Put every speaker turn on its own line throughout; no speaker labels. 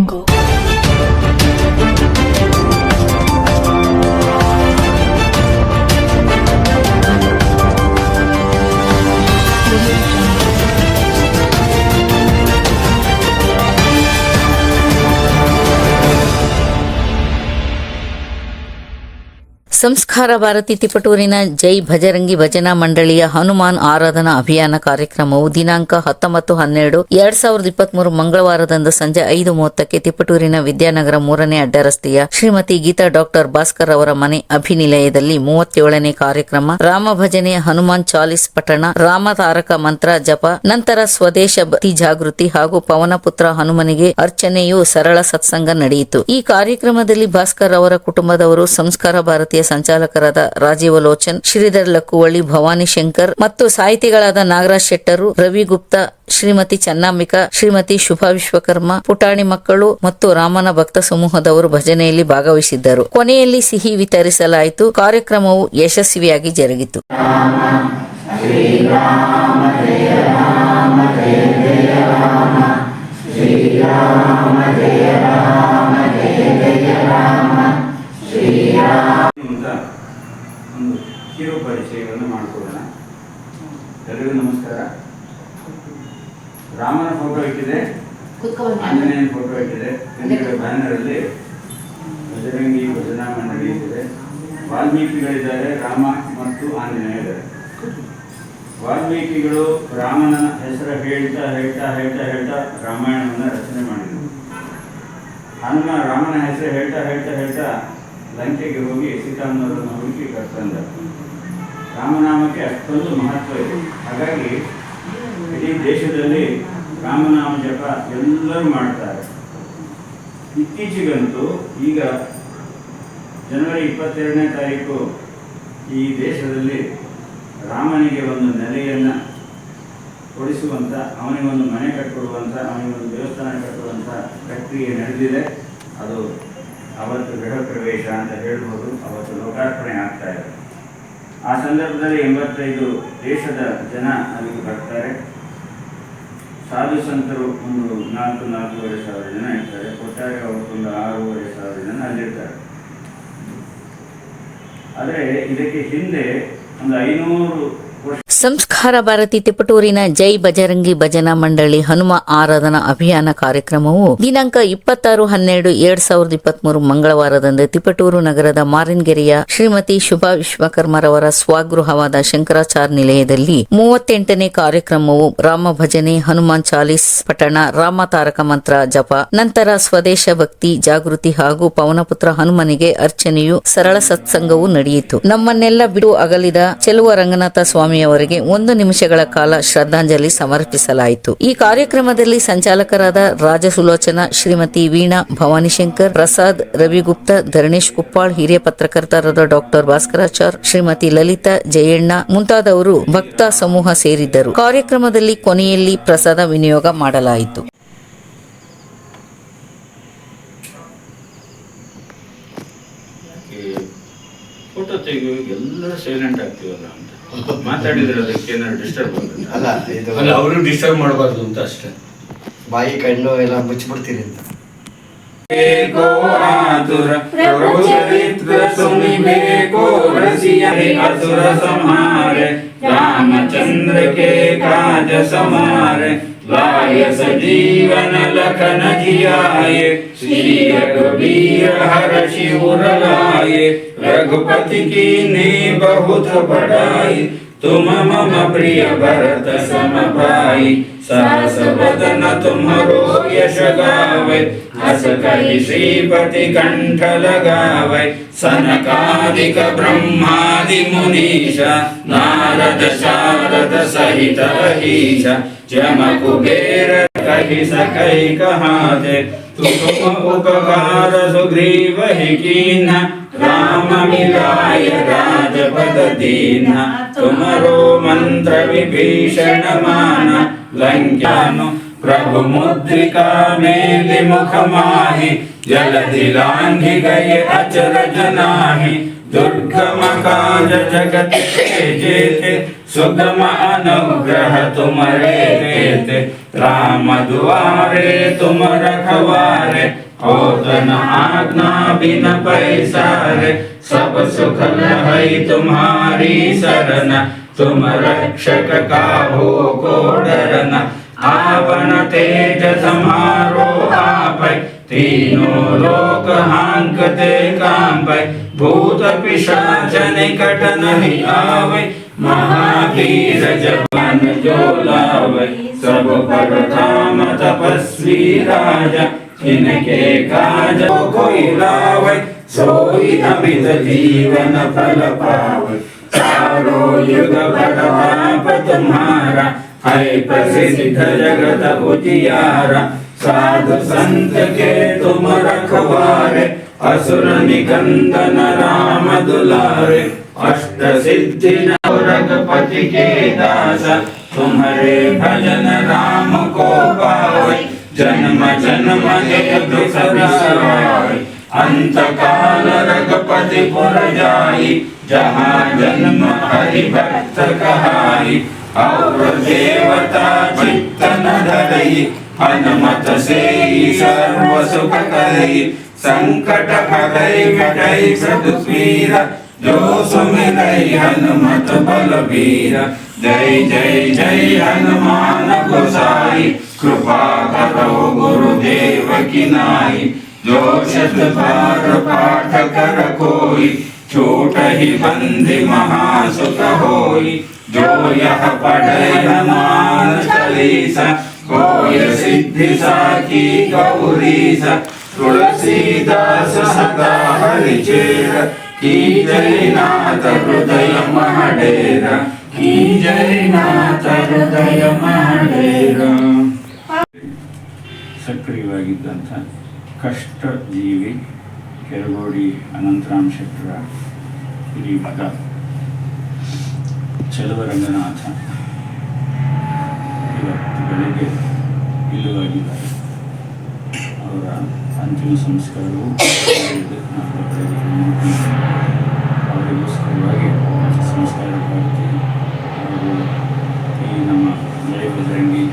angle ಸಂಸ್ಕಾರ ಭಾರತಿ ತಿಪಟೂರಿನ ಜೈ ಭಜರಂಗಿ ಭಜನಾ ಮಂಡಳಿಯ ಹನುಮಾನ್ ಆರಾಧನಾ ಅಭಿಯಾನ ಕಾರ್ಯಕ್ರಮವು ದಿನಾಂಕ ಹತ್ತೊಂಬತ್ತು ಹನ್ನೆರಡು ಎರಡ್ ಸಾವಿರದ ಇಪ್ಪತ್ಮೂರು ಮಂಗಳವಾರದಂದು ಸಂಜೆ ಐದು ಮೂವತ್ತಕ್ಕೆ ತಿಪಟೂರಿನ ವಿದ್ಯಾನಗರ ಮೂರನೇ ಅಡ್ಡರಸ್ತೆಯ ಶ್ರೀಮತಿ ಗೀತಾ ಡಾಕ್ಟರ್ ಭಾಸ್ಕರ್ ಅವರ ಮನೆ ಅಭಿನಿಲಯದಲ್ಲಿ ಮೂವತ್ತೇಳನೇ ಕಾರ್ಯಕ್ರಮ, ರಾಮ ಭಜನೆಯ ಹನುಮಾನ್ ಚಾಲಿಸ್ ಪಠಣ, ರಾಮ ತಾರಕ ಮಂತ್ರ ಜಪ, ನಂತರ ಸ್ವದೇಶ ಭಕ್ತಿ ಜಾಗೃತಿ ಹಾಗೂ ಪವನಪುತ್ರ ಹನುಮನಿಗೆ ಅರ್ಚನೆಯು ಸರಳ ಸತ್ಸಂಗ ನಡೆಯಿತು. ಈ ಕಾರ್ಯಕ್ರಮದಲ್ಲಿ ಭಾಸ್ಕರ್ ಅವರ ಕುಟುಂಬದವರು ಸಂಸ್ಕಾರ ಭಾರತೀಯ ಸಂಚಾಲಕರಾದ ರಾಜೀವ ಲೋಚನ್, ಶ್ರೀಧರ್ ಲಕ್ಕುವಳ್ಳಿ, ಭವಾನಿ ಶಂಕರ್ ಮತ್ತು ಸಾಹಿತಿಗಳಾದ ನಾಗರಾಜ್ ಶೆಟ್ಟರು, ರವಿ ಗುಪ್ತಾ, ಶ್ರೀಮತಿ ಚನ್ನಾಂಬಿಕಾ, ಶ್ರೀಮತಿ ಶುಭಾ ವಿಶ್ವಕರ್ಮ, ಪುಟಾಣಿ ಮಕ್ಕಳು ಮತ್ತು ರಾಮನ ಭಕ್ತ ಸಮೂಹದವರು ಭಜನೆಯಲ್ಲಿ ಭಾಗವಹಿಸಿದ್ದರು. ಕೊನೆಯಲ್ಲಿ ಸಿಹಿ ವಿತರಿಸಲಾಯಿತು. ಕಾರ್ಯಕ್ರಮವು ಯಶಸ್ವಿಯಾಗಿ ಜರುಗಿತು
ಅಂತ ಒಂದು ಕಿರು ಪರಿಚಯವನ್ನು ಮಾಡಿಕೊಳ್ಳೋಣ ಎಲ್ಲರಿಗೂ ನಮಸ್ಕಾರ ರಾಮನ ಫೋಟೋ ಇಟ್ಟಿದೆ ಆಂಜನೇಯನ ಫೋಟೋ ಇಟ್ಟಿದೆ ಹಿಂದ್ಗಡೆ ಬ್ಯಾನರ್ ಅಲ್ಲಿ ಬಜರಂಗಿ ಭಜನಾ ಮಂಡಳಿ ಇಟ್ಟಿದೆ ವಾಲ್ಮೀಕಿಗಳಿದ್ದಾರೆ ರಾಮ ಮತ್ತು ಆಂಜನೇಯ ಇದ್ದಾರೆ ವಾಲ್ಮೀಕಿಗಳು ರಾಮನ ಹೆಸರು ಹೇಳ್ತಾ ಹೇಳ್ತಾ ಹೇಳ್ತಾ ಹೇಳ್ತಾ ರಾಮಾಯಣವನ್ನು ರಚನೆ ಮಾಡಿದರು ಹನುಮ ರಾಮನ ಹೆಸರು ಹೇಳ್ತಾ ಹೇಳ್ತಾ ಹೇಳ್ತಾ ಲಂಕೆಗೆ ಹೋಗಿ ಸೀತಾಮ್ಮನವರನ್ನು ಹುಡುಕಿ ಕರ್ತಂದ ರಾಮನಾಮಕ್ಕೆ ಅಷ್ಟೊಂದು ಮಹತ್ವ ಇದೆ. ಹಾಗಾಗಿ ಇಡೀ ದೇಶದಲ್ಲಿ ರಾಮನಾಮ ಜಪ ಎಲ್ಲರೂ ಮಾಡ್ತಾರೆ. ಇತ್ತೀಚೆಗಂತೂ ಈಗ ಜನವರಿ ಇಪ್ಪತ್ತೆರಡನೇ ತಾರೀಕು ಈ ದೇಶದಲ್ಲಿ ರಾಮನಿಗೆ ಒಂದು ನೆಲೆಯನ್ನು ಕೊಡಿಸುವಂಥ ಅವನಿಗೊಂದು ಮನೆ ಕಟ್ಟಿಕೊಡುವಂಥ ಅವನಿಗೊಂದು ದೇವಸ್ಥಾನ ಕಟ್ಟುವಂಥ ಪ್ರಕ್ರಿಯೆ ನಡೆದಿದೆ. ಅದು ಅವತ್ತು ಗೃಹ ಪ್ರವೇಶ ಅಂತ ಹೇಳ್ಬೋದು, ಅವತ್ತು ಲೋಕಾರ್ಪಣೆ ಆಗ್ತಾ ಇದೆ. ಆ ಸಂದರ್ಭದಲ್ಲಿ ಎಂಬತ್ತೈದು ದೇಶದ ಜನ ಅಲ್ಲಿಗೆ ಬರ್ತಾರೆ. ಸಾಧು ಸಂತರು ಒಂದು ನಾಲ್ಕು, ನಾಲ್ಕೂವರೆ ಸಾವಿರ ಜನ ಇರ್ತಾರೆ. ಒಟ್ಟಾರೆ ಅವತ್ತೊಂದು ಆರೂವರೆ ಸಾವಿರ ಜನ ಅಲ್ಲಿರ್ತಾರೆ. ಆದರೆ ಇದಕ್ಕೆ ಹಿಂದೆ ಒಂದು ಐನೂರು
ಸಂಸ್ಕಾರ ಭಾರತಿ ತಿಪಟೂರಿನ ಜೈ ಬಜರಂಗಿ ಭಜನಾ ಮಂಡಳಿ ಹನುಮ ಆರಾಧನಾ ಅಭಿಯಾನ ಕಾರ್ಯಕ್ರಮವು ದಿನಾಂಕ ಇಪ್ಪತ್ತಾರು ಹನ್ನೆರಡು ಎರಡ್ ಸಾವಿರದ ಇಪ್ಪತ್ಮೂರು ಮಂಗಳವಾರದಂದು ತಿಪಟೂರು ನಗರದ ಮಾರಿನ್ಗೆರೆಯ ಶ್ರೀಮತಿ ಶುಭಾ ವಿಶ್ವಕರ್ಮರವರ ಸ್ವಗೃಹವಾದ ಶಂಕರಾಚಾರ್ಯ ನಿಲಯದಲ್ಲಿ ಮೂವತ್ತೆಂಟನೇ ಕಾರ್ಯಕ್ರಮವು ರಾಮ ಭಜನೆ, ಹನುಮಾನ್ ಚಾಲೀಸ್ ಪಠಣ, ರಾಮ ತಾರಕ ಮಂತ್ರ ಜಪ, ನಂತರ ಸ್ವದೇಶ ಭಕ್ತಿ ಜಾಗೃತಿ ಹಾಗೂ ಪವನಪುತ್ರ ಹನುಮನಿಗೆ ಅರ್ಚನೆಯು ಸರಳ ಸತ್ಸಂಗವು ನಡೆಯಿತು. ನಮ್ಮನ್ನೆಲ್ಲ ಬಿಡು ಅಗಲಿದ ಚೆಲುವ ರಂಗನಾಥ ಸ್ವಾಮಿಯವರಿಗೆ ಒಂದು ನಿಮಿಷಗಳ ಕಾಲ ಶ್ರದ್ಧಾಂಜಲಿ ಸಮರ್ಪಿಸಲಾಯಿತು. ಈ ಕಾರ್ಯಕ್ರಮದಲ್ಲಿ ಸಂಚಾಲಕರಾದ ರಾಜಸುಲೋಚನಾ, ಶ್ರೀಮತಿ ವೀಣಾ ಭವಾನಿಶಂಕರ್, ಪ್ರಸಾದ್ ರವಿಗುಪ್ತ, ಧರಣೇಶ್ ಕುಪ್ಪಾಳ್, ಹಿರಿಯ ಪತ್ರಕರ್ತರಾದ ಡಾಕ್ಟರ್ ಭಾಸ್ಕರಾಚಾರ್, ಶ್ರೀಮತಿ ಲಲಿತಾ ಜಯಣ್ಣ ಮುಂತಾದವರು ಭಕ್ತ ಸಮೂಹ ಸೇರಿದ್ದರು. ಕಾರ್ಯಕ್ರಮದಲ್ಲಿ ಕೊನೆಯಲ್ಲಿ ಪ್ರಸಾದ ವಿನಿಯೋಗ ಮಾಡಲಾಯಿತು.
ಫೋಟೋ ತೆಗೆಯುವಾಗ ಎಲ್ಲ ಸೈಲೆಂಟ್ ಆಗ್ತೀವಲ್ಲ ಅಂತ. ಮಾತಾಡಿದ್ರೆ ಅದಕ್ಕೆ ಏನಾದ್ರು ಡಿಸ್ಟರ್ಬ್
ಅಲ್ಲ ಇದು
ಅಲ್ಲ ಅವರು ಡಿಸ್ಟರ್ಬ್ ಮಾಡಬಾರ್ದು ಅಂತ ಅಷ್ಟೇ.
ಬಾಯಿ ಕಣ್ಣು ಎಲ್ಲ ಮುಚ್ಚಿಬಿಡ್ತೀರಿ ಅಂತ.
को आतुर प्रभु चरित्र सुनिबे को रसिया असुर संहारे, रामचंद्र के काज समार लाय सजीवन लखन जियाये श्री रघुबीर हर शिवर लाये, रघुपति की ने बहुत बढ़ाई तुम मम प्रिय भरत सम भाई सास बदन तुम तुम्हारो यश गावे श्रीपति कंठ लगावे सनकादिक ब्रह्मादि मुनीशा नारद शारद सहित अहीश जम कुबेर कहि सकहि कहाते उपकार सुग्रीव ही कीन्हा राम मिलाय राजपद दीना तुमरो मंत्र विभीषण माना लंक्यानु प्रभु मुद्रिका मेलि मुख माहि जलधि लांघि गए अचरज नाही दुर्गम काज जगत के जेते, सुगम अनुग्रह तुम्हारे देते राम दुआरे तुम रखवारे ओदन आज्ञा बिन पैसारे, सब सुख है तुम्हारी शरण, तुम रक्षक काहू को डरना। आपन तेज समारो आपै तीनों लोक हांकते कांपै। भूत पिशाच निकट नहीं आवे। महावीर जवान जो लावे। सब पर धाम तपस्वी राजा। इनके काज कोई लावे। सोई अमित जीवन फल पावे। चारों युग प्रताप तुम्हारा है प्रसिद्ध जगत उजियारा साधु संत के तुम रखवारे असुर निकंदन राम दुलारे अष्ट सिद्धि रघुपति के दास तुम्हारे भजन राम को पावे जन्म जन्म के दुख बिसराए अंत काल रघुपति पुर जाई जहाँ जन्म हरि भक्त कहाई और देवता चित्तन धरई हनुमत से सर्व सुख करई संकट हरई मिटई सदुपीर जो सुमिरई हनुमत बलबीर जय जय जय हनुमान गोसाई कृपा करो गुरुदेव की नाई जो शत बार पाठ कर कोई छोट ही बंदी महासुख होई जो यह पढ़े हनुमान चालीसा कोय सिद्धि साखी गौरीसा तुलसीदास सदा हरिचेर की जय नाथ हृदय महाडेर की जय नाथ ಹೃದಯ ಮಾಡೇರ ಸಕ್ರಿಯವಾಗಿದ್ದಂಥ ಕಷ್ಟ ಜೀವಿ ಕೆರಗೋಡಿ ಅನಂತರಾಮ್ ಶೆಟ್ಟರ ಹಿರಿ ಮಗ. ಚಲುವರಂಗನಾಥ ಇವತ್ತು ಬೆಳಗ್ಗೆ ಇಲ್ಲವಾಗಿದ್ದಾರೆ ಅವರ ಅಂತಿಮ ಸಂಸ್ಕಾರವು ಅವರಿಗೋಸ್ಕರವಾಗಿ ಬೆಳಗ್ಗೆ ಅವರಿಗೋಸ್ಕರವಾಗಿ ಸಂಸ್ಕಾರ ಭಾರತಿ ಹಾಗೂ ಈ ನಮ್ಮ ಜಯ ಬಜರಂಗಿ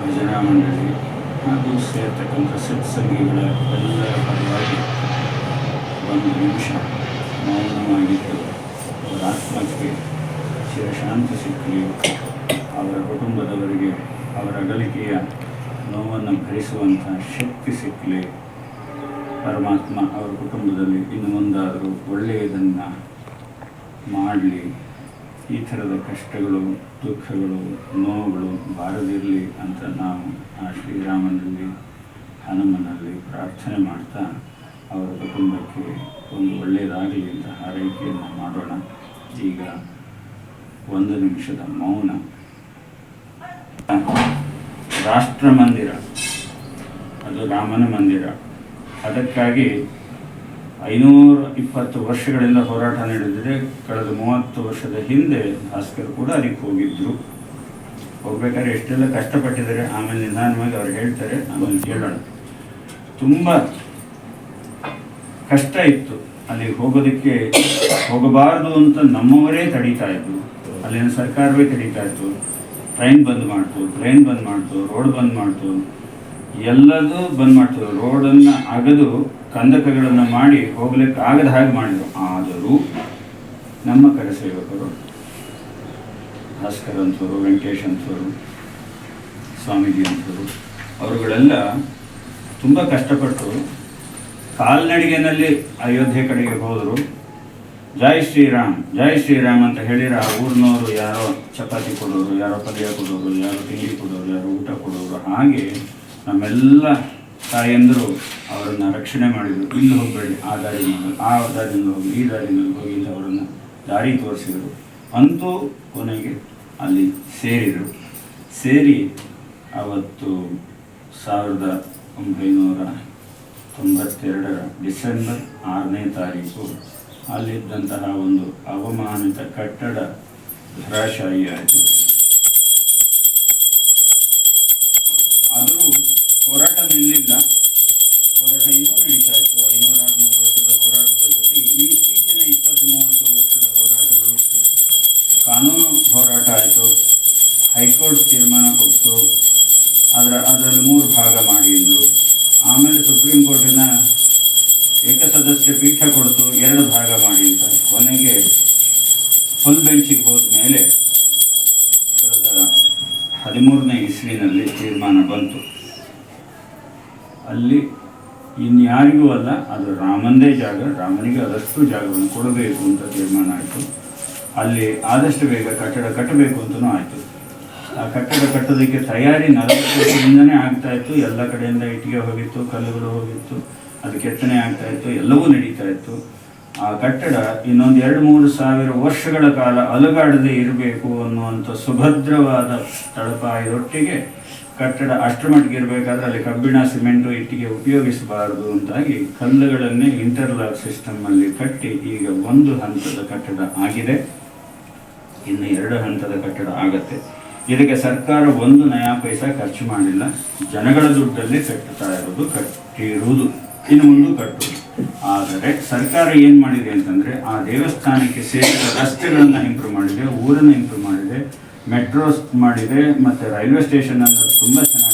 ಭಜನಾ ಮಂಡಳಿ ಹಾಗೂ ಸೇರ್ತಕ್ಕಂಥ ಸತ್ಸಂಗಿಗಳ ಎಲ್ಲರ ಪರವಾಗಿ ಒಂದು ನಿಮಿಷ ಮೌನವಾಗಿದ್ದು ಅವರ ಆತ್ಮಕ್ಕೆ ಚಿರಶಾಂತಿ ಸಿಕ್ಕಲಿ. ಅವರ ಕುಟುಂಬದವರಿಗೆ ಅವರ ಅಗಲಿಕೆಯ ನೋವನ್ನು ಭರಿಸುವಂಥ ಶಕ್ತಿ ಸಿಕ್ಕಲಿ. ಪರಮಾತ್ಮ ಅವರ ಕುಟುಂಬದಲ್ಲಿ ಇನ್ನು ಮುಂದಾದರೂ ಒಳ್ಳೆಯದನ್ನು ಮಾಡಲಿ. ಈ ಥರದ ಕಷ್ಟಗಳು, ದುಃಖಗಳು, ನೋವುಗಳು ಬಾರದಿರಲಿ ಅಂತ ನಾವು ಆ ಶ್ರೀರಾಮನಲ್ಲಿ ಹನುಮನಲ್ಲಿ ಪ್ರಾರ್ಥನೆ ಮಾಡ್ತಾ ಅವರ ಕುಟುಂಬಕ್ಕೆ ಒಂದು ಒಳ್ಳೆಯದಾಗಲಿ ಅಂತ ಹಾರೈಕೆಯನ್ನು ಮಾಡೋಣ. ಈಗ ಒಂದು ನಿಮಿಷದ ಮೌನ. ರಾಷ್ಟ್ರ ಮಂದಿರ. ಅದು ರಾಮನ ಮಂದಿರ. ಅದಕ್ಕಾಗಿ ಐನೂರ ಇಪ್ಪತ್ತು ವರ್ಷಗಳಿಂದ ಹೋರಾಟ ನಡೆದಿದೆ. ಕಳೆದ ಮೂವತ್ತು ವರ್ಷದ ಹಿಂದೆ ಭಾಸ್ಕರ್ ಕೂಡ ಅದಕ್ಕೆ ಹೋಗಿದ್ರು. ಹೋಗ್ಬೇಕಾದ್ರೆ ಎಷ್ಟೆಲ್ಲ ಕಷ್ಟಪಟ್ಟಿದ್ದಾರೆ. ಆಮೇಲೆ ನಿಧಾನವಾಗಿ ಅವ್ರು ಹೇಳ್ತಾರೆ. ಆಮೇಲೆ ಕೇಳೋಣ. ತುಂಬ ಕಷ್ಟ ಇತ್ತು. ಅಲ್ಲಿ ಹೋಗೋದಕ್ಕೆ ಹೋಗಬಾರದು ಅಂತ ನಮ್ಮವರೇ ತಡೀತಾ ಇದ್ರು. ಅಲ್ಲಿನ ಸರ್ಕಾರವೇ ತಡೀತಾ ಇತ್ತು. ಟ್ರೈನ್ ಬಂದ್ ಮಾಡ್ತು, ಟ್ರೈನ್ ಬಂದ್ ಮಾಡ್ತು, ರೋಡ್ ಬಂದ್ ಮಾಡ್ತು. ಎಲ್ಲದೂ ಬಂದ್ ಮಾಡ್ತು. ರೋಡನ್ನು ಅಗದು ಕಂದಕಗಳನ್ನು ಮಾಡಿ ಹೋಗ್ಲಿಕ್ಕೆ ಆಗದ ಹಾಗೆ ಮಾಡಿದ್ರು. ಆದರೂ ನಮ್ಮ ಕರಸೇವಕರು ಭಾಸ್ಕರ್ ಅಂತವರು, ವೆಂಕಟೇಶ್ ಅಂತವರು, ಸ್ವಾಮೀಜಿ ಅಂತವರು, ಅವರುಗಳೆಲ್ಲ ತುಂಬ ಕಷ್ಟಪಟ್ಟು ಕಾಲ್ನಡಿಗೆನಲ್ಲಿ ಅಯೋಧ್ಯೆ ಕಡೆಗೆ ಹೋದರು. ಜೈ ಶ್ರೀರಾಮ್ ಜೈ ಶ್ರೀರಾಮ್ ಅಂತ ಹೇಳಿದ್ರೆ ಆ ಊರಿನವರು ಯಾರೋ ಚಪಾತಿ ಕೊಡೋರು, ಯಾರೋ ಪಲ್ಯ ಕೊಡೋರು, ಯಾರೋ ತಿಂಡಿ ಕೊಡೋರು, ಯಾರೋ ಊಟ ಕೊಡೋರು, ಹಾಗೆ ನಮ್ಮೆಲ್ಲ ತಾಯಂದರು ಅವರನ್ನು ರಕ್ಷಣೆ ಮಾಡಿದರು. ಇಲ್ಲಿ ಹೋಗಬೇಡಿ, ಆ ದಾರಿಯಿಂದ ಆ ದಾರಿಯಿಂದ ಹೋಗಿ ಈ ದಾರಿಯಿಂದ ಹೋಗಿ ಇಲ್ಲಿ ಅವರನ್ನು ದಾರಿ ತೋರಿಸಿದರು. ಅಂತೂ ಕೊನೆಗೆ ಅಲ್ಲಿ ಸೇರಿದರು. ಸೇರಿ ಅವತ್ತು ಸಾವಿರದ ಒಂಬೈನೂರ ತೊಂಬತ್ತೆರಡರ ಡಿಸೆಂಬರ್ ಆರನೇ ತಾರೀಕು ಅಲ್ಲಿದ್ದಂತಹ ಒಂದು ಅವಮಾನಿತ ಕಟ್ಟಡ ಧರಾಶಾಹಿ ಆಯಿತು ಆದರೂ ಹೋರಾಟ ನಿಲ್ಲಿಲ್ಲ ಹೋರಾಟ ಇನ್ನೂ ನಡೀತಾ ಇತ್ತು ಐನೂರ ಆರುನೂರು ವರ್ಷದ ಹೋರಾಟದ ಜೊತೆಗೆ ಈ ಅಲ್ಲಿ ಇನ್ಯಾರಿಗೂ ಅಲ್ಲ ಅದು ರಾಮಂದೇ ಜಾಗ ಅದಷ್ಟು ಜಾಗವನ್ನು ಕೊಡಬೇಕು ಅಂತ ತೀರ್ಮಾನ ಆಯಿತು. ಅಲ್ಲಿ ಆದಷ್ಟು ಬೇಗ ಕಟ್ಟಡ ಕಟ್ಟಬೇಕು ಅಂತಲೂ ಆಯಿತು. ಆ ಕಟ್ಟಡ ಕಟ್ಟೋದಕ್ಕೆ ತಯಾರಿ ನಲವತ್ತು ವರ್ಷದಿಂದನೇ ಆಗ್ತಾ ಇತ್ತು. ಎಲ್ಲ ಕಡೆಯಿಂದ ಇಟ್ಟಿಗೆ ಹೋಗಿತ್ತು, ಕಲ್ಲುಗಳು ಹೋಗಿತ್ತು, ಅದು ಕೆತ್ತನೆ ಆಗ್ತಾ ಇತ್ತು, ಎಲ್ಲವೂ ನಡೀತಾ ಇತ್ತು. ಆ ಕಟ್ಟಡ ಇನ್ನೊಂದು ಎರಡು ಮೂರು ಸಾವಿರ ವರ್ಷಗಳ ಕಾಲ ಅಲುಗಾಡದೆ ಇರಬೇಕು ಅನ್ನುವಂಥ ಸುಭದ್ರವಾದ ತಳಪಾಯದೊಟ್ಟಿಗೆ ಕಟ್ಟಡ ಅಷ್ಟರ ಮಟ್ಟಿಗೆ ಇರಬೇಕಾದ್ರೆ ಅಲ್ಲಿ ಕಬ್ಬಿಣ, ಸಿಮೆಂಟು ಇಟ್ಟಿಗೆ ಉಪಯೋಗಿಸಬಾರದು ಅಂತಾಗಿ ಕಲ್ಲುಗಳನ್ನೇ ಇಂಟರ್ಲಾಕ್ ಸಿಸ್ಟಮಲ್ಲಿ ಕಟ್ಟಿ ಈಗ ಒಂದು ಹಂತದ ಕಟ್ಟಡ ಆಗಿದೆ. ಇನ್ನು ಎರಡು ಹಂತದ ಕಟ್ಟಡ ಆಗತ್ತೆ. ಇದಕ್ಕೆ ಸರ್ಕಾರ ಒಂದು ನಯಾ ಪೈಸಾ ಖರ್ಚು ಮಾಡಿಲ್ಲ. ಜನಗಳ ದುಡ್ಡಲ್ಲಿ ಕಟ್ಟುತ್ತಾ ಇರೋದು, ಕಟ್ಟಿರುವುದು. ಇನ್ನು ಮುಂದೆ ಕಟ್ಟುವುದು. ಆದರೆ ಸರ್ಕಾರ ಏನು ಮಾಡಿದೆ ಅಂತಂದರೆ ಆ ದೇವಸ್ಥಾನಕ್ಕೆ ಸೇರಿದ ರಸ್ತೆಗಳನ್ನು ಇಂಪ್ರೂವ್ ಮಾಡಿದೆ, ಊರನ್ನು ಇಂಪ್ರೂವ್ ಮಾಡಿದೆ. ಮೆಟ್ರೋಸ್ ಮಾಡಿದೆ ಮತ್ತೆ ರೈಲ್ವೆ ಸ್ಟೇಷನ್ ಅನ್ನೋದು ತುಂಬಾ ಚೆನ್ನಾಗಿ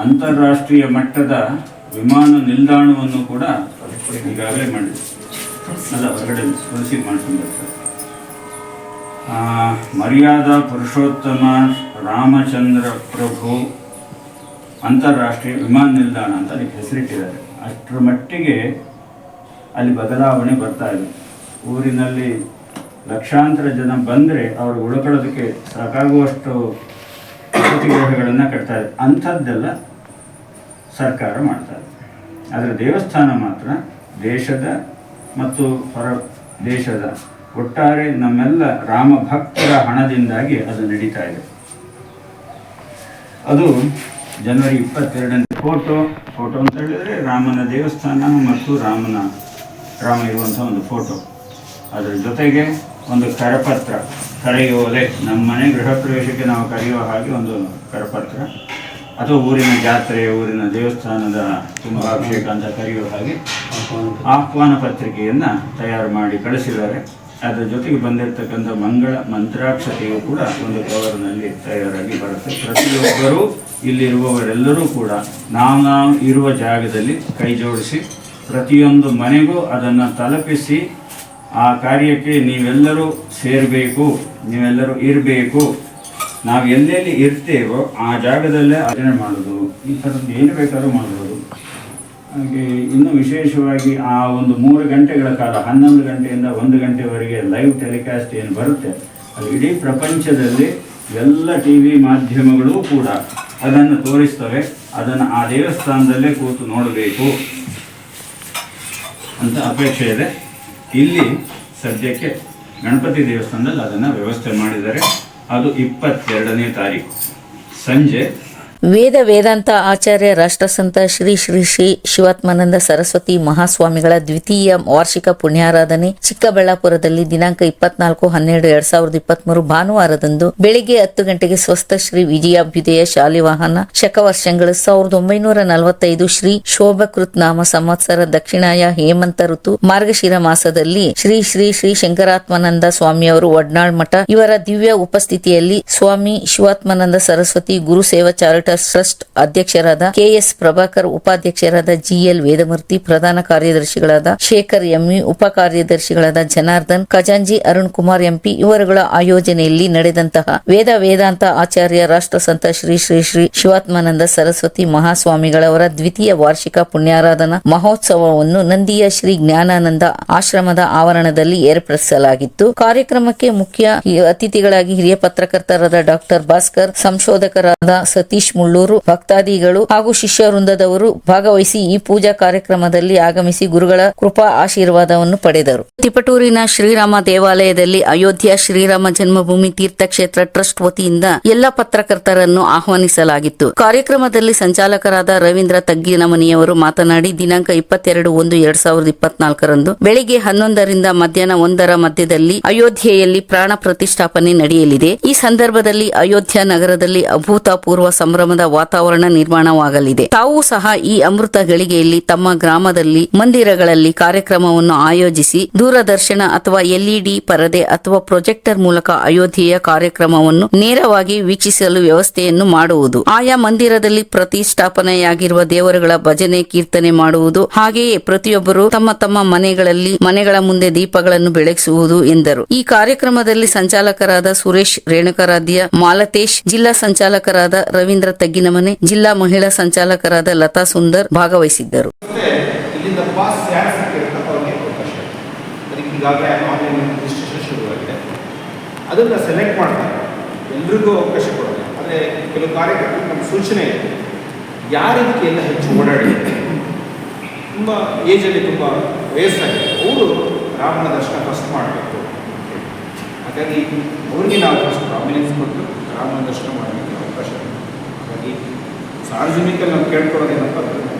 ಅಂತಾರಾಷ್ಟ್ರೀಯ ಮಟ್ಟದ ವಿಮಾನ ನಿಲ್ದಾಣವನ್ನು ಕೂಡ ಈಗಾಗಲೇ ಮಾಡಿದೆ ಅಲ್ಲ ಹೊರಗಡೆ ತುಳಸಿ ಮಾಡ್ಕೊಂಡಿರ್ತಾರೆ ಮರ್ಯಾದಾ ಪುರುಷೋತ್ತಮ ರಾಮಚಂದ್ರ ಪ್ರಭು ಅಂತಾರಾಷ್ಟ್ರೀಯ ವಿಮಾನ ನಿಲ್ದಾಣ ಅಂತ ಅದಕ್ಕೆ ಹೆಸರಿಟ್ಟಿದ್ದಾರೆ. ಅಷ್ಟರ ಮಟ್ಟಿಗೆ ಅಲ್ಲಿ ಬದಲಾವಣೆ ಬರ್ತಾ ಇದೆ. ಊರಿನಲ್ಲಿ ಲಕ್ಷಾಂತರ ಜನ ಬಂದರೆ ಅವರು ಉಳ್ಕೊಳ್ಳೋದಕ್ಕೆ ಸಾಕಾಗುವಷ್ಟು ವಸತಿ ಗೃಹಗಳನ್ನು ಕಟ್ತಾ ಇದೆ ಅಂಥದ್ದೆಲ್ಲ ಸರ್ಕಾರ ಮಾಡ್ತಾ ಇದೆ. ಆದರೆ ದೇವಸ್ಥಾನ ಮಾತ್ರ ದೇಶದ ಮತ್ತು ಹೊರ ದೇಶದ ಒಟ್ಟಾರೆ ನಮ್ಮೆಲ್ಲ ರಾಮ ಭಕ್ತರ ಹಣದಿಂದಾಗಿ ಅದು ನಡೀತಾ ಇದೆ. ಅದು ಜನವರಿ ಇಪ್ಪತ್ತೆರಡನೇ ಫೋಟೋ. ಫೋಟೋ ಅಂತ ಹೇಳಿದರೆ ರಾಮನ ದೇವಸ್ಥಾನ ಮತ್ತು ರಾಮನ, ರಾಮ ಇರುವಂಥ ಒಂದು ಫೋಟೋ. ಅದರ ಜೊತೆಗೆ ಒಂದು ಕರಪತ್ರ. ಕರೆಯೋಲೆ ನಮ್ಮ ಮನೆ ಗೃಹ ಪ್ರವೇಶಕ್ಕೆ ನಾವು ಕರೆಯುವ ಹಾಗೆ ಒಂದು ಕರಪತ್ರ. ಅಥವಾ ಊರಿನ ಜಾತ್ರೆ ಊರಿನ ದೇವಸ್ಥಾನದ ಕುಂಭಾಭಿಷೇಕ ಅಂತ ಕರೆಯುವ ಹಾಗೆ ಆಹ್ವಾನ ಪತ್ರಿಕೆಯನ್ನು ತಯಾರು ಮಾಡಿ ಕಳಿಸಿದ್ದಾರೆ. ಅದರ ಜೊತೆಗೆ ಬಂದಿರತಕ್ಕಂಥ ಮಂಗಳ ಮಂತ್ರಾಕ್ಷತೆಯು ಕೂಡ ಒಂದು ಕವರ್ನಲ್ಲಿ ತಯಾರಾಗಿ ಬರುತ್ತೆ. ಪ್ರತಿಯೊಬ್ಬರೂ ಇಲ್ಲಿರುವವರೆಲ್ಲರೂ ಕೂಡ ನಾವು ನಾವು ಇರುವ ಜಾಗದಲ್ಲಿ ಕೈ ಜೋಡಿಸಿ ಪ್ರತಿಯೊಂದು ಮನೆಗೂ ಅದನ್ನು ತಲುಪಿಸಿ ಆ ಕಾರ್ಯಕ್ಕೆ ನೀವೆಲ್ಲರೂ ಸೇರಬೇಕು. ನೀವೆಲ್ಲರೂ ಇರಬೇಕು. ನಾವು ಎಲ್ಲೆಲ್ಲಿ ಇರ್ತೇವೋ ಆ ಜಾಗದಲ್ಲೇ ಆಚರಣೆ ಮಾಡೋದು ಈ ಥರದ್ದು ಏನು ಬೇಕಾದರೂ ಮಾಡ್ಬೋದು ಹಾಗೆ ಇನ್ನೂ ವಿಶೇಷವಾಗಿ ಆ ಒಂದು ಮೂರು ಗಂಟೆಗಳ ಕಾಲ, ಹನ್ನೊಂದು ಗಂಟೆಯಿಂದ ಒಂದು ಗಂಟೆವರೆಗೆ ಲೈವ್ ಟೆಲಿಕಾಸ್ಟ್ ಏನು ಬರುತ್ತೆ, ಅದು ಇಡೀ ಪ್ರಪಂಚದಲ್ಲಿ ಎಲ್ಲ ಟಿ ವಿ ಮಾಧ್ಯಮಗಳೂ ಕೂಡ ಅದನ್ನು ತೋರಿಸ್ತವೆ. ಅದನ್ನು ಆ ದೇವಸ್ಥಾನದಲ್ಲೇ ಕೂತು ನೋಡಬೇಕು ಅಂತ ಅಪೇಕ್ಷೆ ಇದೆ. ಇಲ್ಲಿ ಸದ್ಯಕ್ಕೆ ಗಣಪತಿ ದೇವಸ್ಥಾನದಲ್ಲಿ ಅದನ್ನು ವ್ಯವಸ್ಥೆ ಮಾಡಿದ್ದಾರೆ. ಅದು ಇಪ್ಪತ್ತೆರಡನೇ ತಾರೀಕು. ಸಂಜೆ
ವೇದ ವೇದಾಂತ ಆಚಾರ್ಯ ರಾಷ್ಟ್ರಸಂತ ಶ್ರೀ ಶ್ರೀ ಶ್ರೀ ಶಿವಾತ್ಮಾನಂದ ಸರಸ್ವತಿ ಮಹಾಸ್ವಾಮಿಗಳ ದ್ವಿತೀಯ ವಾರ್ಷಿಕ ಪುಣ್ಯಾರಾಧನೆ ಚಿಕ್ಕಬಳ್ಳಾಪುರದಲ್ಲಿ ದಿನಾಂಕ ಇಪ್ಪತ್ನಾಲ್ಕು ಹನ್ನೆರಡು ಎರಡ್ ಸಾವಿರದ ಇಪ್ಪತ್ಮೂರು ಭಾನುವಾರದಂದು ಬೆಳಿಗ್ಗೆ ಹತ್ತು ಗಂಟೆಗೆ ಸ್ವಸ್ಥ ಶ್ರೀ ವಿಜಯಾಭ್ಯುದಯ ಶಾಲಿವಾಹನ ಶಕವರ್ಷಗಳು ಸಾವಿರದ ಒಂಬೈನೂರ ನಲವತ್ತೈದು ಶ್ರೀ ಶೋಭಕೃತ್ ನಾಮ ಸಂವತ್ಸರ ದಕ್ಷಿಣಾಯ ಹೇಮಂತ ಋತು ಮಾರ್ಗಶಿರ ಮಾಸದಲ್ಲಿ ಶ್ರೀ ಶ್ರೀ ಶ್ರೀ ಶಂಕರಾತ್ಮಾನಂದ ಸ್ವಾಮಿಯವರು ವಡ್ನಾಳ್ ಮಠ ಇವರ ದಿವ್ಯ ಉಪಸ್ಥಿತಿಯಲ್ಲಿ ಸ್ವಾಮಿ ಶಿವಾತ್ಮಾನಂದ ಸರಸ್ವತಿ ಗುರು ಸೇವಾ ಚಾರಿಟರ್ಸ್ ಟ್ರಸ್ಟ್ ಅಧ್ಯಕ್ಷರಾದ ಕೆಎಸ್ ಪ್ರಭಾಕರ್, ಉಪಾಧ್ಯಕ್ಷರಾದ ಜಿಎಲ್ ವೇದಮೂರ್ತಿ, ಪ್ರಧಾನ ಕಾರ್ಯದರ್ಶಿಗಳಾದ ಶೇಖರ್ ಎಂಇ ಉಪ ಕಾರ್ಯದರ್ಶಿಗಳಾದ ಜನಾರ್ದನ್, ಖಜಾಂಜಿ ಅರುಣ್ ಕುಮಾರ್ ಎಂಪಿ ಇವರುಗಳ ಆಯೋಜನೆಯಲ್ಲಿ ನಡೆದಂತಹ ವೇದ ವೇದಾಂತ ಆಚಾರ್ಯ ರಾಷ್ಟ್ರಸಂತ ಶ್ರೀ ಶ್ರೀ ಶ್ರೀ ಶಿವಾತ್ಮಾನಂದ ಸರಸ್ವತಿ ಮಹಾಸ್ವಾಮಿಗಳವರ ದ್ವಿತೀಯ ವಾರ್ಷಿಕ ಪುಣ್ಯಾರಾಧನಾ ಮಹೋತ್ಸವವನ್ನು ನಂದಿಯ ಶ್ರೀ ಜ್ಞಾನಾನಂದ ಆಶ್ರಮದ ಆವರಣದಲ್ಲಿ ಏರ್ಪಡಿಸಲಾಗಿತ್ತು. ಕಾರ್ಯಕ್ರಮಕ್ಕೆ ಮುಖ್ಯ ಅತಿಥಿಗಳಾಗಿ ಹಿರಿಯ ಪತ್ರಕರ್ತರಾದ ಡಾಕ್ಟರ್ ಭಾಸ್ಕರ್, ಸಂಶೋಧಕರಾದ ಸತೀಶ್ ಮುಳ್ಳೂರು ಭಕ್ತಾದಿಗಳು ಹಾಗೂ ಶಿಷ್ಯ ವೃಂದದವರು ಭಾಗವಹಿಸಿ ಈ ಪೂಜಾ ಕಾರ್ಯಕ್ರಮದಲ್ಲಿ ಆಗಮಿಸಿ ಗುರುಗಳ ಕೃಪಾ ಆಶೀರ್ವಾದವನ್ನು ಪಡೆದರು. ತಿಪಟೂರಿನ ಶ್ರೀರಾಮ ದೇವಾಲಯದಲ್ಲಿ ಅಯೋಧ್ಯ ಶ್ರೀರಾಮ ಜನ್ಮಭೂಮಿ ತೀರ್ಥಕ್ಷೇತ್ರ ಟ್ರಸ್ಟ್ ವತಿಯಿಂದ ಎಲ್ಲ ಪತ್ರಕರ್ತರನ್ನು ಆಹ್ವಾನಿಸಲಾಗಿತ್ತು. ಕಾರ್ಯಕ್ರಮದಲ್ಲಿ ಸಂಚಾಲಕರಾದ ರವೀಂದ್ರ ತಗ್ಗಿನಮನಿಯವರು ಮಾತನಾಡಿ, ದಿನಾಂಕ ಇಪ್ಪತ್ತೆರಡು ಒಂದು ಎರಡ್ ಸಾವಿರದ ಇಪ್ಪತ್ನಾಲ್ಕರಂದು ಬೆಳಿಗ್ಗೆ ಹನ್ನೊಂದರಿಂದ ಮಧ್ಯಾಹ್ನ ಒಂದರ ಮಧ್ಯದಲ್ಲಿ ಅಯೋಧ್ಯೆಯಲ್ಲಿ ಪ್ರಾಣ ಪ್ರತಿಷ್ಠಾಪನೆ ನಡೆಯಲಿದೆ. ಈ ಸಂದರ್ಭದಲ್ಲಿ ಅಯೋಧ್ಯ ನಗರದಲ್ಲಿ ಅಭೂತಪೂರ್ವ ಸಂಭ್ರಮದ ವಾತಾವರಣ ನಿರ್ಮಾಣವಾಗಲಿದೆ. ತಾವು ಸಹ ಈ ಅಮೃತ ಗಳಿಗೆಯಲ್ಲಿ ತಮ್ಮ ಗ್ರಾಮದಲ್ಲಿ ಮಂದಿರಗಳಲ್ಲಿ ಕಾರ್ಯಕ್ರಮವನ್ನು ಆಯೋಜಿಸಿ ದೂರದರ್ಶನ ಅಥವಾ ಎಲ್ಇಡಿ ಪರದೆ ಅಥವಾ ಪ್ರೊಜೆಕ್ಟರ್ ಮೂಲಕ ಅಯೋಧ್ಯೆಯ ಕಾರ್ಯಕ್ರಮವನ್ನು ನೇರವಾಗಿ ವೀಕ್ಷಿಸಲು ವ್ಯವಸ್ಥೆಯನ್ನು ಮಾಡುವುದು. ಆಯಾ ಮಂದಿರದಲ್ಲಿ ಪ್ರತಿಷ್ಠಾಪನೆಯಾಗಿರುವ ದೇವರುಗಳ ಭಜನೆ, ಕೀರ್ತನೆ ಮಾಡುವುದು. ಹಾಗೆಯೇ ಪ್ರತಿಯೊಬ್ಬರು ತಮ್ಮ ತಮ್ಮ ಮನೆಗಳಲ್ಲಿ ಮನೆಗಳ ಮುಂದೆ ದೀಪಗಳನ್ನು ಬೆಳಗಿಸುವುದು ಎಂದರು. ಈ ಕಾರ್ಯಕ್ರಮದಲ್ಲಿ ಸಂಚಾಲಕರಾದ ಸುರೇಶ್ ರೇಣುಕರಾಧ್ಯ ಮಾಲತೇಶ್, ಜಿಲ್ಲಾ ಸಂಚಾಲಕರಾದ ರವೀಂದ್ರ ತಗ್ಗಿನಮನೆ ಜಿಲ್ಲಾ ಮಹಿಳಾ ಸಂಚಾಲಕರಾದ ಲತಾ ಸುಂದರ್ ಭಾಗವಹಿಸಿದ್ದರು.
ಅದನ್ನು ಸೆಲೆಕ್ಟ್ ಮಾಡ್ತಾರೆ ಎಲ್ರಿಗೂ ಅವಕಾಶ ಕೊಡೋದು ಆದರೆ ಕೆಲವು ಕಾರ್ಯಕರ್ತರು ನಮ್ಮ ಸೂಚನೆ ಇದೆ. ಯಾರು ಎಲ್ಲ ಹೆಚ್ಚು ಓಡಾಡಿದ್ದಾರೆ ತುಂಬ ಏಜಲ್ಲಿ ತುಂಬ ವಯಸ್ಸಾಗಿದೆ. ಅವರು ರಾಮನ ದರ್ಶನ ಫಸ್ಟ್ ಮಾಡಬೇಕು ಹಾಗಾಗಿ ಅವ್ರಿಗೆ ನಾವು ಫಸ್ಟ್ ಪ್ರಾಮಿನೆನ್ಸ್ ಕೊಟ್ಟು ರಾಮನ ದರ್ಶನ ಮಾಡಲಿಕ್ಕೆ ಅವಕಾಶ ಸಾರ್ವಜನಿಕಲ್ಲಿ ನಾವು ಕೇಳ್ಕೊಳ್ಳೋದೇನಪ್ಪ ಅಂದರೆ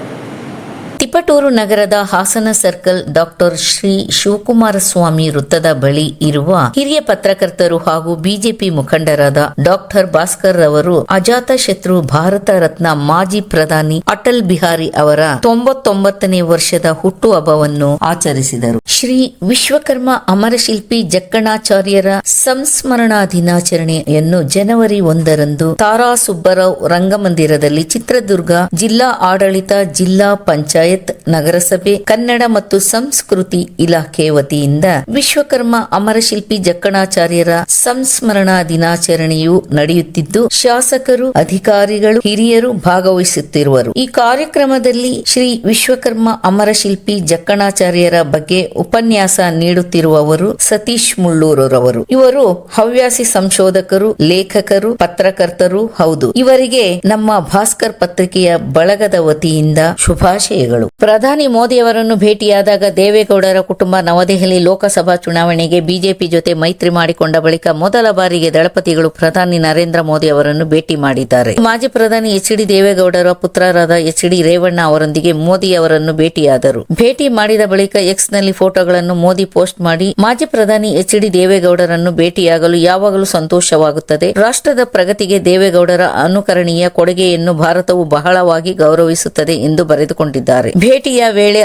ತಿಪಟೂರು ನಗರದ ಹಾಸನ ಸರ್ಕಲ್ ಡಾಕ್ಟರ್ ಶ್ರೀ ಶಿವಕುಮಾರ ಸ್ವಾಮಿ ವೃತ್ತದ ಬಳಿ ಇರುವ ಹಿರಿಯ ಪತ್ರಕರ್ತರು ಹಾಗೂ ಬಿಜೆಪಿ ಮುಖಂಡರಾದ ಡಾಕ್ಟರ್ ಭಾಸ್ಕರ್ ರವರು ಅಜಾತ ಶತ್ರು ಭಾರತ ರತ್ನ ಮಾಜಿ ಪ್ರಧಾನಿ ಅಟಲ್ ಬಿಹಾರಿ ಅವರ ತೊಂಬತ್ತೊಂಬತ್ತನೇ ವರ್ಷದ ಹುಟ್ಟುಹಬ್ಬವನ್ನು ಆಚರಿಸಿದರು. ಶ್ರೀ ವಿಶ್ವಕರ್ಮ ಅಮರಶಿಲ್ಪಿ ಜಕ್ಕಣಾಚಾರ್ಯರ ಸಂಸ್ಮರಣಾ ದಿನಾಚರಣೆಯನ್ನು ಜನವರಿ ಒಂದರಂದು ತಾರಾ ಸುಬ್ಬರಾವ್ ರಂಗಮಂದಿರದಲ್ಲಿ ಚಿತ್ರದುರ್ಗ ಜಿಲ್ಲಾ ಆಡಳಿತ ಜಿಲ್ಲಾ ಪಂಚಾಯತ್ ನಗರಸಭೆ, ಕನ್ನಡ ಮತ್ತು ಸಂಸ್ಕೃತಿ ಇಲಾಖೆ ವತಿಯಿಂದ ವಿಶ್ವಕರ್ಮ ಅಮರಶಿಲ್ಪಿ ಜಕ್ಕಣಾಚಾರ್ಯರ ಸಂಸ್ಮರಣಾ ದಿನಾಚರಣೆಯು ನಡೆಯುತ್ತಿದ್ದು, ಶಾಸಕರು, ಅಧಿಕಾರಿಗಳು, ಹಿರಿಯರು ಭಾಗವಹಿಸುತ್ತಿರುವರು. ಈ ಕಾರ್ಯಕ್ರಮದಲ್ಲಿ ಶ್ರೀ ವಿಶ್ವಕರ್ಮ ಅಮರಶಿಲ್ಪಿ ಜಕ್ಕಣಾಚಾರ್ಯರ ಬಗ್ಗೆ ಉಪನ್ಯಾಸ ನೀಡುತ್ತಿರುವವರು ಸತೀಶ್ ಮುಳ್ಳೂರವರು ಇವರು ಹವ್ಯಾಸಿ ಸಂಶೋಧಕರು, ಲೇಖಕರು, ಪತ್ರಕರ್ತರು, ಹೌದು. ಇವರಿಗೆ ನಮ್ಮ ಭಾಸ್ಕರ್ ಪತ್ರಿಕೆಯ ಬಳಗದ ವತಿಯಿಂದ ಶುಭಾಶಯಗಳು. ಪ್ರಧಾನಿ ಮೋದಿ ಅವರನ್ನು ಭೇಟಿಯಾದಾಗ ದೇವೇಗೌಡರ ಕುಟುಂಬ ನವದೆಹಲಿ ಲೋಕಸಭಾ ಚುನಾವಣೆಗೆ ಬಿಜೆಪಿ ಜೊತೆ ಮೈತ್ರಿ ಮಾಡಿಕೊಂಡ ಬಳಿಕ ಮೊದಲ ಬಾರಿಗೆ ದಳಪತಿಗಳು ಪ್ರಧಾನಿ ನರೇಂದ್ರ ಮೋದಿ ಅವರನ್ನು ಭೇಟಿ ಮಾಡಿದ್ದಾರೆ. ಮಾಜಿ ಪ್ರಧಾನಿ ಎಚ್ ಡಿ ದೇವೇಗೌಡರ ಪುತ್ರರಾದ ಎಚ್ ಡಿ ರೇವಣ್ಣ ಅವರೊಂದಿಗೆ ಮೋದಿ ಅವರನ್ನು ಭೇಟಿಯಾದರು. ಭೇಟಿ ಮಾಡಿದ ಬಳಿಕ ಎಕ್ಸ್ನಲ್ಲಿ ಫೋಟೋಗಳನ್ನು ಮೋದಿ ಪೋಸ್ಟ್ ಮಾಡಿ, ಮಾಜಿ ಪ್ರಧಾನಿ ಎಚ್ ಡಿ ದೇವೇಗೌಡರನ್ನು ಭೇಟಿಯಾಗಲು ಯಾವಾಗಲೂ ಸಂತೋಷವಾಗುತ್ತದೆ. ರಾಷ್ಟ್ರದ ಪ್ರಗತಿಗೆ ದೇವೇಗೌಡರ ಅನುಕರಣೀಯ ಕೊಡುಗೆಯನ್ನು ಭಾರತವು ಬಹಳವಾಗಿ ಗೌರವಿಸುತ್ತದೆ ಎಂದು ಬರೆದುಕೊಂಡಿದ್ದಾರೆ. ಭೇಟಿಯ ವೇಳೆ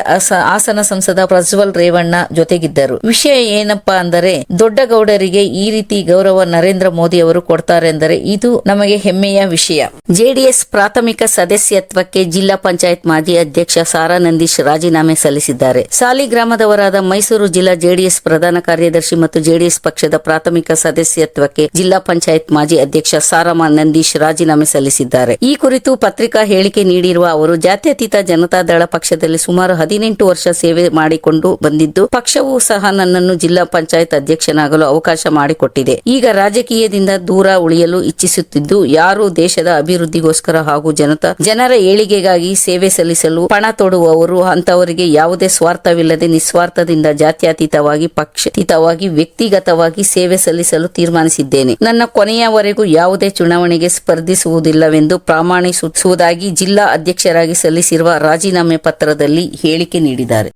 ಹಾಸನ ಸಂಸದ ಪ್ರಜ್ವಲ್ ರೇವಣ್ಣ ಜೊತೆಗಿದ್ದರು. ವಿಷಯ ಏನಪ್ಪಾ ಅಂದರೆ ದೊಡ್ಡಗೌಡರಿಗೆ ಈ ರೀತಿ ಗೌರವ ನರೇಂದ್ರ ಮೋದಿ ಅವರು ಕೊಡ್ತಾರೆಂದರೆ ಇದು ನಮಗೆ ಹೆಮ್ಮೆಯ ವಿಷಯ. ಜೆಡಿಎಸ್ ಪ್ರಾಥಮಿಕ ಸದಸ್ಯತ್ವಕ್ಕೆ ಜಿಲ್ಲಾ ಪಂಚಾಯತ್ ಮಾಜಿ ಅಧ್ಯಕ್ಷ ಸಾರಾ ನಂದೀಶ್ ರಾಜೀನಾಮೆ ಸಲ್ಲಿಸಿದ್ದಾರೆ. ಸಾಲಿ ಗ್ರಾಮದವರಾದ ಮೈಸೂರು ಜಿಲ್ಲಾ ಜೆಡಿಎಸ್ ಪ್ರಧಾನ ಕಾರ್ಯದರ್ಶಿ ಮತ್ತು ಜೆಡಿಎಸ್ ಪಕ್ಷದ ಪ್ರಾಥಮಿಕ ಸದಸ್ಯತ್ವಕ್ಕೆ ಜಿಲ್ಲಾ ಪಂಚಾಯತ್ ಮಾಜಿ ಅಧ್ಯಕ್ಷ ಸಾರಾ ನಂದೀಶ್ ರಾಜೀನಾಮೆ ಸಲ್ಲಿಸಿದ್ದಾರೆ. ಈ ಕುರಿತು ಪತ್ರಿಕಾ ಹೇಳಿಕೆ ನೀಡಿರುವ ಅವರು, ಜಾತ್ಯತೀತ ಜನತಾದಳ ಪಕ್ಷದಲ್ಲಿ ಸುಮಾರು ಹದಿನೆಂಟು ವರ್ಷ ಸೇವೆ ಮಾಡಿಕೊಂಡು ಬಂದಿದ್ದು, ಪಕ್ಷವು ಸಹ ನನ್ನನ್ನು ಜಿಲ್ಲಾ ಪಂಚಾಯತ್ ಅಧ್ಯಕ್ಷನಾಗಲು ಅವಕಾಶ ಮಾಡಿಕೊಟ್ಟಿದೆ. ಈಗ ರಾಜಕೀಯದಿಂದ ದೂರ ಉಳಿಯಲು ಇಚ್ಛಿಸುತ್ತಿದ್ದು, ಯಾರು ದೇಶದ ಅಭಿವೃದ್ಧಿಗೋಸ್ಕರ ಹಾಗೂ ಜನತಾ, ಜನರ ಏಳಿಗೆಗಾಗಿ ಸೇವೆ ಸಲ್ಲಿಸಲು ಪಣ ತೊಡುವವರು ಅಂತವರಿಗೆ ಯಾವುದೇ ಸ್ವಾರ್ಥವಿಲ್ಲದೆ ನಿಸ್ವಾರ್ಥದಿಂದ ಜಾತ್ಯತೀತವಾಗಿ ಪಕ್ಷಾತೀತವಾಗಿ ವ್ಯಕ್ತಿಗತವಾಗಿ ಸೇವೆ ಸಲ್ಲಿಸಲು ತೀರ್ಮಾನಿಸಿದ್ದೇನೆ. ನನ್ನ ಕೊನೆಯವರೆಗೂ ಯಾವುದೇ ಚುನಾವಣೆಗೆ ಸ್ಪರ್ಧಿಸುವುದಿಲ್ಲವೆಂದು ಪ್ರಾಮಾಣಿಸುವುದಾಗಿ ಜಿಲ್ಲಾ ಅಧ್ಯಕ್ಷರಾಗಿ ಸಲ್ಲಿಸಿರುವ ರಾಜೀನಾಮೆ ಪತ್ರದಲ್ಲಿ ಹೇಳಿಕೆ ನೀಡಿದ್ದಾರೆ.